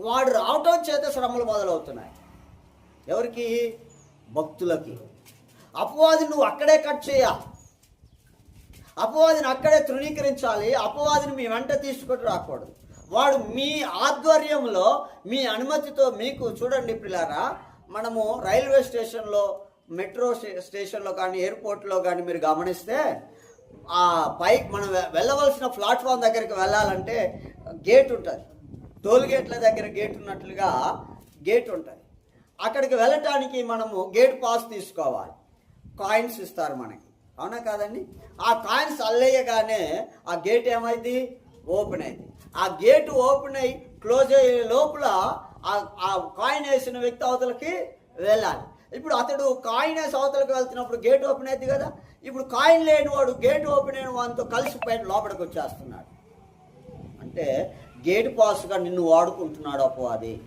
వాడు రావటం చేత శ్రమలు మొదలవుతున్నాయి. ఎవరికి? భక్తులకి. అపవాది నువ్వు అక్కడే కట్ చేయ. అపవాదిని అక్కడే తృణీకరించాలి. అపవాదిని మీ వెంట తీసుకొని రాకూడదు. వాడు మీ ఆధ్వర్యంలో మీ అనుమతితో మీకు చూడండి పిల్లారా మనము రైల్వే స్టేషన్లో మెట్రో స్టే- స్టేషన్లో కానీ ఎయిర్పోర్ట్లో కానీ మీరు గమనిస్తే ఆ పైకి మనం వెళ్ళవలసిన ప్లాట్ఫామ్ దగ్గరికి వెళ్ళాలంటే గేట్ ఉంటుంది. టోల్ గేట్ల దగ్గర గేట్ ఉన్నట్లుగా గేట్ ఉంటుంది. అక్కడికి వెళ్ళటానికి మనము గేట్ పాస్ తీసుకోవాలి. కాయిన్స్ ఇస్తారు మనకి. అవునా కాదండి? ఆ కాయిన్స్ అల్లేయగానే ఆ గేట్ ఏమైంది? ఓపెన్ అయింది. ఆ గేట్ ఓపెన్ అయ్యి క్లోజ్ అయ్యే లోపల ఆ- కాయిన్ వేసిన వ్యక్తి అవతలకి వెళ్ళాలి. ఇప్పుడు అతడు కాయిన్ వేసి అవతలకి వెళ్తున్నప్పుడు గేట్ ఓపెన్ అయింది కదా? ఇప్పుడు కాయిన్ లేని వాడు గేట్ ఓపెన్ అయిన వాడితో కలిసి పైన లోపలికి వచ్చేస్తున్నాడు. అంటే గేట్ పాస్గా నిన్ను వాడుకుంటున్నాడు అపవాది.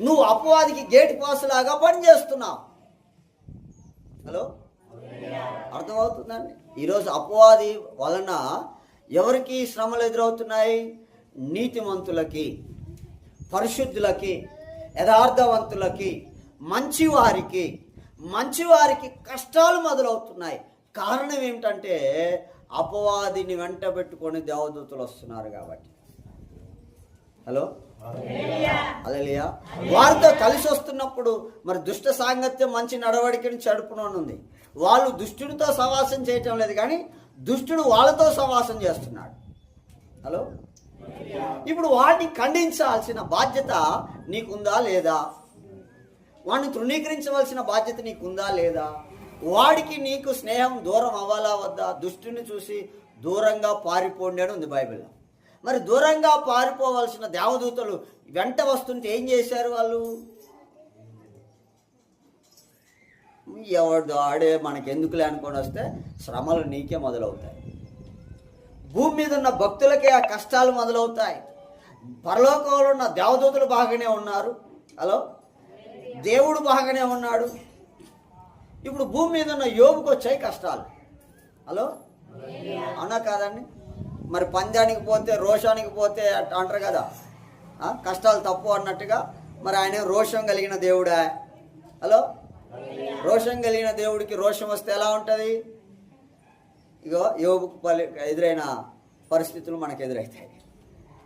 నువ్వు అపవాదికి గేట్ పాస్ లాగా పనిచేస్తున్నావు. హలో? అర్థమవుతుందండి? ఈరోజు అపవాది వలన ఎవరికి శ్రమలు ఎదురవుతున్నాయి? నీతిమంతులకి పరిశుద్ధులకి యథార్థవంతులకి మంచివారికి మంచివారికి కష్టాలు మొదలవుతున్నాయి. కారణం ఏమిటంటే అపవాదిని వెంట పెట్టుకొని దేవదూతలు వస్తున్నారు కాబట్టి. హలో? అలలియా వారితో కలిసి వస్తున్నప్పుడు మరి దుష్ట సాంగత్యం మంచి నడవడికని చెడుపుననుంది. వాళ్ళు దుష్టుడితో సవాసం చేయటం లేదు కానీ దుష్టుడు వాళ్ళతో సవాసం చేస్తున్నాడు. హలో? ఇప్పుడు వాడిని ఖండించాల్సిన బాధ్యత నీకుందా లేదా? వాడిని తృణీకరించవలసిన బాధ్యత నీకుందా లేదా? వాడికి నీకు స్నేహం దూరం అవ్వాలా వద్దా? దుష్టుని చూసి దూరంగా పారిపోండి అని ఉంది బైబిల్లో మరి దూరంగా పారిపోవలసిన దేవదూతలు వెంట వస్తుంటే ఏం చేశారు వాళ్ళు? ఎవడు ఆడే మనకెందుకులే అనుకొని వస్తే శ్రమలు నీకే మొదలవుతాయి. భూమి మీద ఉన్న భక్తులకే ఆ కష్టాలు మొదలవుతాయి. పరలోకంలో ఉన్న దేవదూతలు బాగానే ఉన్నారు. హలో? దేవుడు బాగానే ఉన్నాడు. ఇప్పుడు భూమి మీద ఉన్న యోగుకు వచ్చాయి కష్టాలు. హలో? అవునా కాదండి మరి పంద్యానికి పోతే రోషానికి పోతే అట్ట అంటారు కదా. కష్టాలు తప్పు అన్నట్టుగా మరి ఆయన రోషం కలిగిన దేవుడా? హలో? రోషం కలిగిన దేవుడికి రోషం వస్తే ఎలా ఉంటుంది? ఇగో యోగుకు పలి ఎదురైన పరిస్థితులు మనకు ఎదురవుతాయి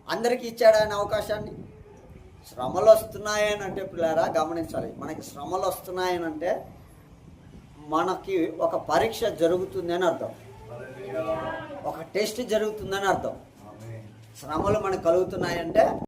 అందరికీ ఇచ్చాడు ఆయన అవకాశాన్ని? శ్రమలు వస్తున్నాయని అంటే పిల్లారా గమనించాలి. మనకి శ్రమలు వస్తున్నాయని అంటే మనకి ఒక పరీక్ష జరుగుతుంది అని అర్థం. ఒక టెస్ట్ జరుగుతుందని అర్థం. శ్రమలు మనకు కలుగుతున్నాయంటే